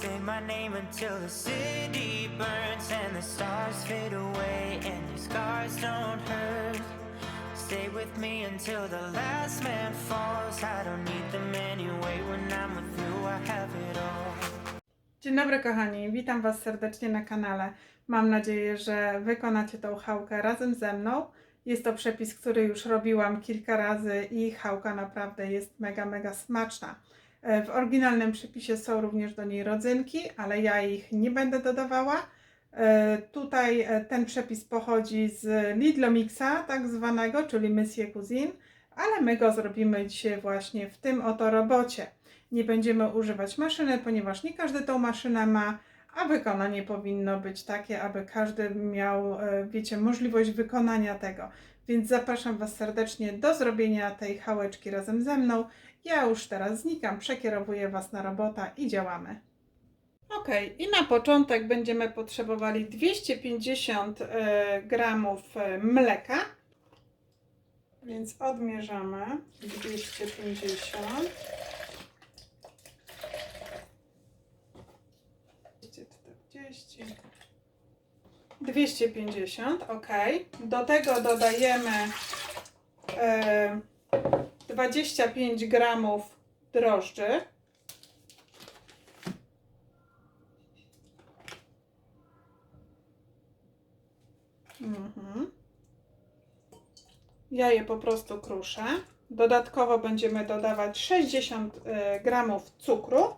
Say my name until the city burns and the stars fade away and your scars don't hurt. Stay with me until the last man falls. I don't need them anyway. When I'm with you, I have it all. Dzień dobry kochani, witam Was serdecznie na kanale. Mam nadzieję, że wykonacie tą chałkę razem ze mną. Jest to przepis, który już robiłam kilka razy i chałka naprawdę jest mega, mega smaczna. E, W oryginalnym przepisie są również do niej rodzynki, ale ja ich nie będę dodawała. E, Tutaj e, ten przepis pochodzi z Lidlomixa, tak zwanego, czyli Monsieur Cuisine, ale my go zrobimy dzisiaj właśnie w tym oto robocie. Nie będziemy używać maszyny, ponieważ nie każdy tą maszynę ma, a wykonanie powinno być takie, aby każdy miał, wiecie, możliwość wykonania tego. Więc zapraszam Was serdecznie do zrobienia tej chałeczki razem ze mną. Ja już teraz znikam, przekierowuję Was na robota i działamy. Ok, i na początek będziemy potrzebowali 250 e, gramów e, mleka. Więc odmierzamy 250. 240. 250, ok. Do tego dodajemy e, 25 gramów drożdży. Mhm. Ja je po prostu kruszę. Dodatkowo będziemy dodawać 60 e, gramów cukru.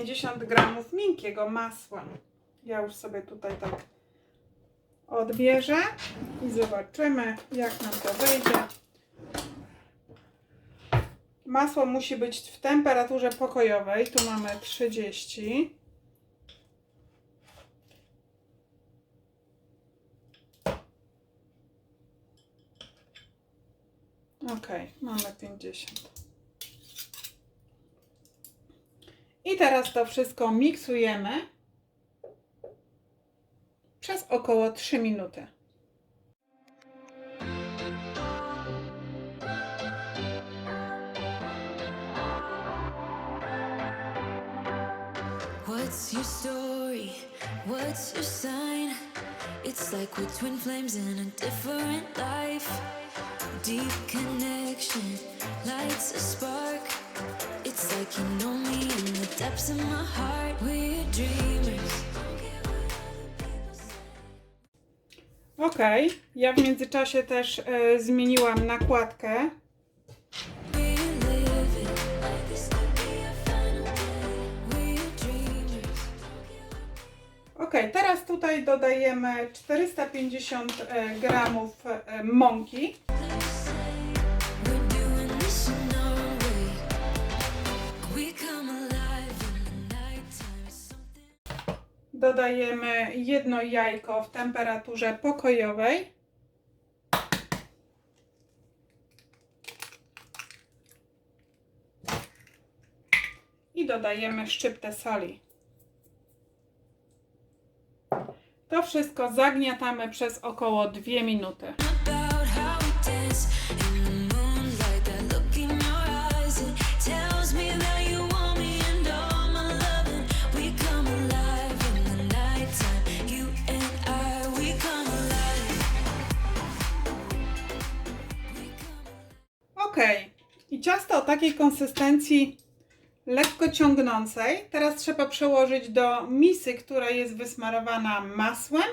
50 gramów miękkiego masła. Ja już sobie tutaj tak odbierze i zobaczymy, jak nam to wyjdzie. Masło musi być w temperaturze pokojowej. Tu mamy 30. Ok, mamy 50. I teraz to wszystko miksujemy przez około 3 minuty. What's your story? What's your sign? It's like we're twin flames in a different life. Deep connection lights a spark. You know me in the depths of my heart. We're dreamers. Ok, ja w międzyczasie też e, zmieniłam nakładkę. We live it like this could be a final day. We're dreamers. Ok, teraz tutaj dodajemy 450 e, gramów e, mąki. Dodajemy jedno jajko w temperaturze pokojowej. I dodajemy szczyptę soli. To wszystko zagniatamy przez około 2 minuty. Ok, i ciasto o takiej konsystencji lekko ciągnącej. Teraz trzeba przełożyć do misy, która jest wysmarowana masłem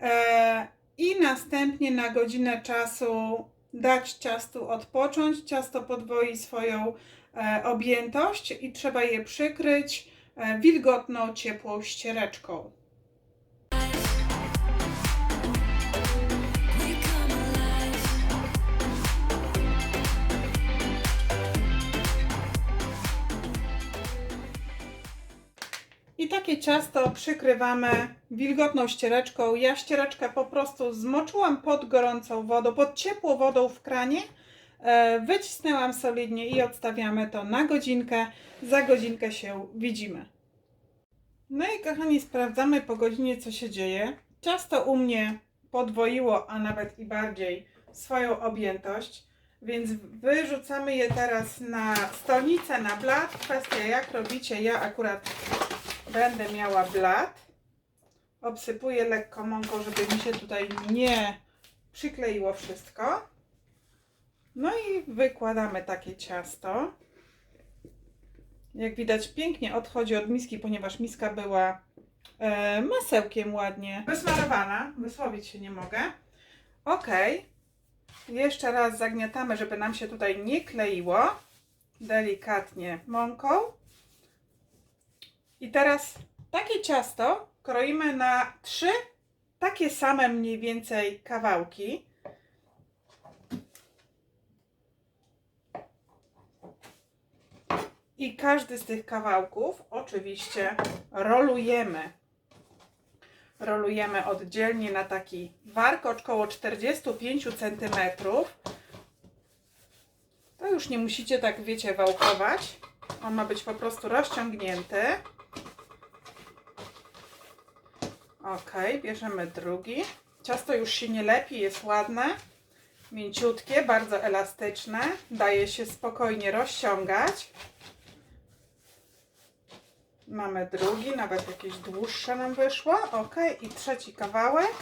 e, i następnie na godzinę czasu dać ciastu odpocząć. Ciasto podwoi swoją e, objętość i trzeba je przykryć e, wilgotną, ciepłą ściereczką. I takie ciasto przykrywamy wilgotną ściereczką. Ja ściereczkę po prostu zmoczyłam pod gorącą wodą, pod ciepłą wodą w kranie. E, Wycisnęłam solidnie i odstawiamy to na godzinkę. Za godzinkę się widzimy. No i kochani, sprawdzamy po godzinie, co się dzieje. Ciasto u mnie podwoiło, a nawet i bardziej swoją objętość, więc wyrzucamy je teraz na stolnicę, na blat. Kwestia jak robicie, ja akurat będę miała blat. Obsypuję lekko mąką, żeby mi się tutaj nie przykleiło wszystko. No i wykładamy takie ciasto. Jak widać, pięknie odchodzi od miski, ponieważ miska była e, masełkiem ładnie wysmarowana. Wysłowić się nie mogę. Ok. Jeszcze raz zagniatamy, żeby nam się tutaj nie kleiło. Delikatnie mąką. I teraz takie ciasto kroimy na trzy takie same mniej więcej kawałki. I każdy z tych kawałków oczywiście rolujemy. Rolujemy oddzielnie na taki warkocz około 45 cm. To już nie musicie tak, wiecie, wałkować. On ma być po prostu rozciągnięty. Ok, bierzemy drugi. Ciasto już się nie lepi, jest ładne, mięciutkie, bardzo elastyczne. Daje się spokojnie rozciągać. Mamy drugi, nawet jakieś dłuższe nam wyszło. Ok, i trzeci kawałek.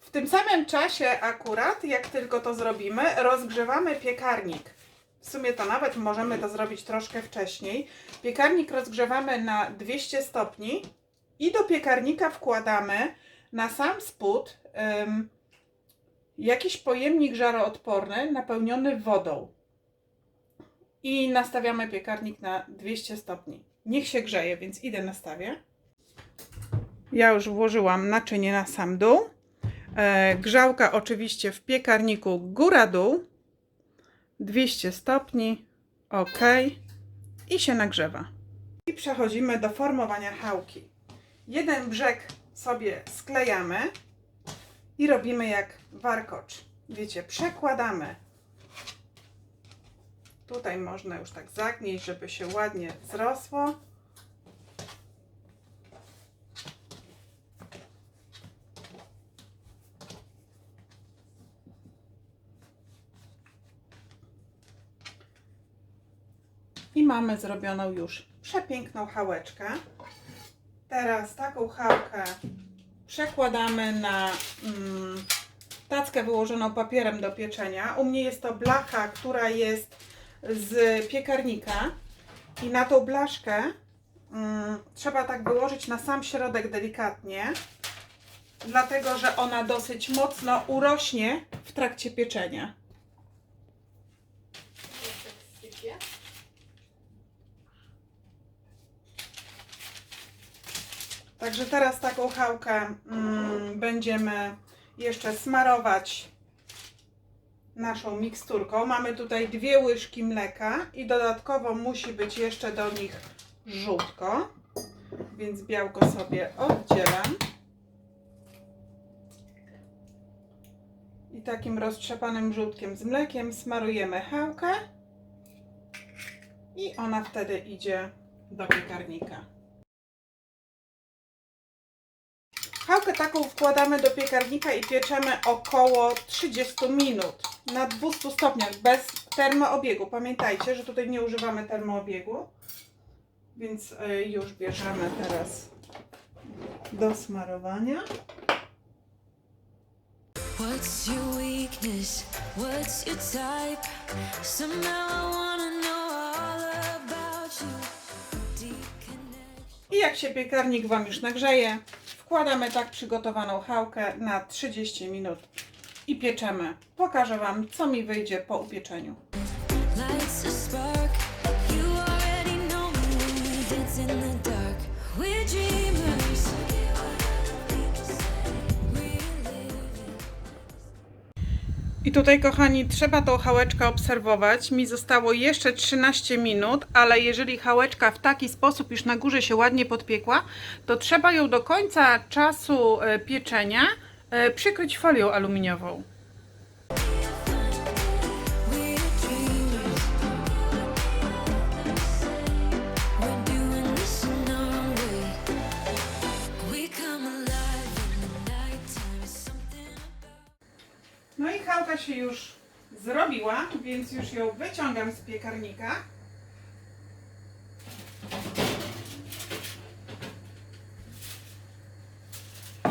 W tym samym czasie akurat, jak tylko to zrobimy, rozgrzewamy piekarnik. W sumie to nawet możemy to zrobić troszkę wcześniej. Piekarnik rozgrzewamy na 200 stopni i do piekarnika wkładamy na sam spód ym, jakiś pojemnik żaroodporny napełniony wodą. I nastawiamy piekarnik na 200 stopni. Niech się grzeje, więc idę nastawię. Ja już włożyłam naczynie na sam dół. E, grzałka oczywiście w piekarniku góra-dół. 200 stopni. OK. I się nagrzewa. I przechodzimy do formowania chałki. Jeden brzeg sobie sklejamy i robimy jak warkocz. Wiecie, przekładamy. Tutaj można już tak zagnieść, żeby się ładnie zrosło. I mamy zrobioną już przepiękną chałeczkę. Teraz taką chałkę przekładamy na mm, tackę wyłożoną papierem do pieczenia. U mnie jest to blacha, która jest z piekarnika i na tą blaszkę mm, trzeba tak wyłożyć na sam środek delikatnie, dlatego że ona dosyć mocno urośnie w trakcie pieczenia. Także teraz taką chałkę mm, będziemy jeszcze smarować naszą miksturką. Mamy tutaj dwie łyżki mleka i dodatkowo musi być jeszcze do nich żółtko, więc białko sobie oddzielam. I takim roztrzepanym żółtkiem z mlekiem smarujemy chałkę i ona wtedy idzie do piekarnika. Chałkę taką wkładamy do piekarnika i pieczemy około 30 minut na 200 stopniach bez termoobiegu. Pamiętajcie, że tutaj nie używamy termoobiegu, więc y, już bierzemy teraz do smarowania. What's your weakness? What's your type? Somehow I wanna know all about you. I jak się piekarnik Wam już nagrzeje, wkładamy tak przygotowaną chałkę na 30 minut i pieczemy. Pokażę Wam, co mi wyjdzie po upieczeniu. I tutaj, kochani, trzeba tą chałeczkę obserwować. Mi zostało jeszcze 13 minut, ale jeżeli chałeczka w taki sposób już na górze się ładnie podpiekła, to trzeba ją do końca czasu e, pieczenia e, przykryć folią aluminiową. Chałka się już zrobiła, więc już ją wyciągam z piekarnika.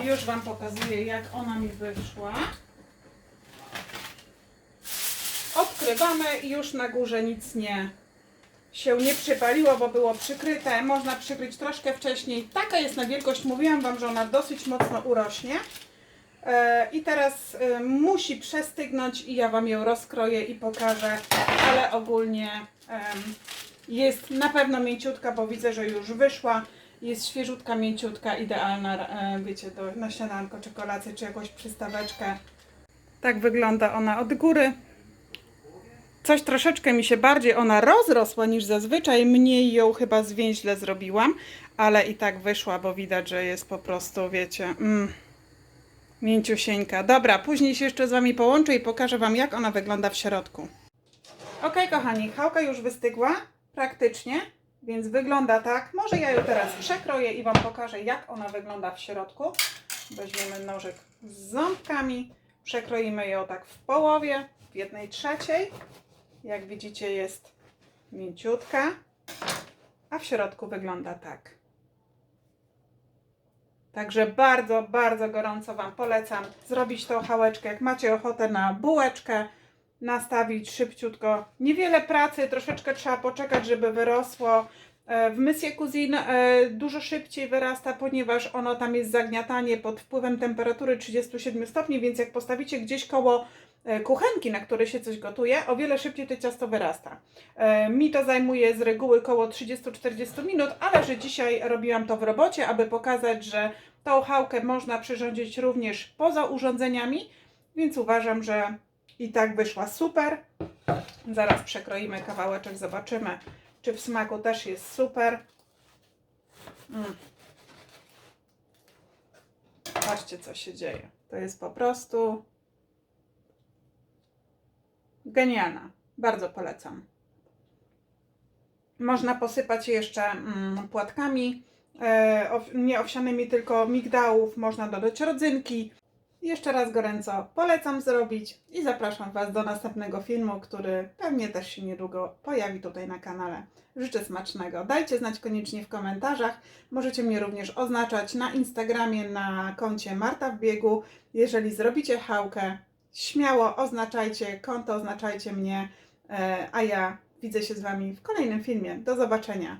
I już Wam pokazuję, jak ona mi wyszła. Odkrywamy i już na górze nic nie się nie przypaliło, bo było przykryte. Można przykryć troszkę wcześniej. Taka jest na wielkość. Mówiłam Wam, że ona dosyć mocno urośnie. E, I teraz e, musi przestygnąć i ja Wam ją rozkroję i pokażę, ale ogólnie jest na pewno mięciutka, bo widzę, że już wyszła. Jest świeżutka, mięciutka, idealna, e, wiecie, do, na śniadanko, czy czy jakąś przystaweczkę. Tak wygląda ona od góry. Coś troszeczkę mi się bardziej ona rozrosła niż zazwyczaj. Mniej ją chyba zwięźle zrobiłam, ale i tak wyszła, bo widać, że jest po prostu, wiecie, mm, mięciusieńka. Dobra, później się jeszcze z Wami połączę i pokażę Wam, jak ona wygląda w środku. Ok, kochani, chałka już wystygła, praktycznie, więc wygląda tak. Może ja ją teraz przekroję i Wam pokażę, jak ona wygląda w środku. Weźmiemy nożyk z ząbkami, przekroimy ją tak w połowie, w jednej trzeciej. Jak widzicie jest mięciutka, a w środku wygląda tak. Także bardzo, bardzo gorąco Wam polecam zrobić tą chałeczkę. Jak macie ochotę na bułeczkę, nastawić szybciutko. Niewiele pracy, troszeczkę trzeba poczekać, żeby wyrosło. E, W Monsieur Cuisine e, dużo szybciej wyrasta, ponieważ ono tam jest zagniatanie pod wpływem temperatury 37 stopni, więc jak postawicie gdzieś koło kuchenki, na której się coś gotuje, o wiele szybciej to ciasto wyrasta. E, Mi to zajmuje z reguły koło 30-40 minut, ale że dzisiaj robiłam to w robocie, aby pokazać, że tą chałkę można przyrządzić również poza urządzeniami, więc uważam, że i tak wyszła super. Zaraz przekroimy kawałeczek, zobaczymy, czy w smaku też jest super. Mm. Patrzcie, co się dzieje. To jest po prostu genialna. Bardzo polecam. Można posypać jeszcze mm, płatkami, e, ow, nie owsianymi, tylko migdałów. Można dodać rodzynki. Jeszcze raz gorąco polecam zrobić i zapraszam Was do następnego filmu, który pewnie też się niedługo pojawi tutaj na kanale. Życzę smacznego. Dajcie znać koniecznie w komentarzach. Możecie mnie również oznaczać na Instagramie na koncie Marta w biegu. Jeżeli zrobicie chałkę, śmiało oznaczajcie konto, oznaczajcie mnie, e, a ja widzę się z Wami w kolejnym filmie. Do zobaczenia.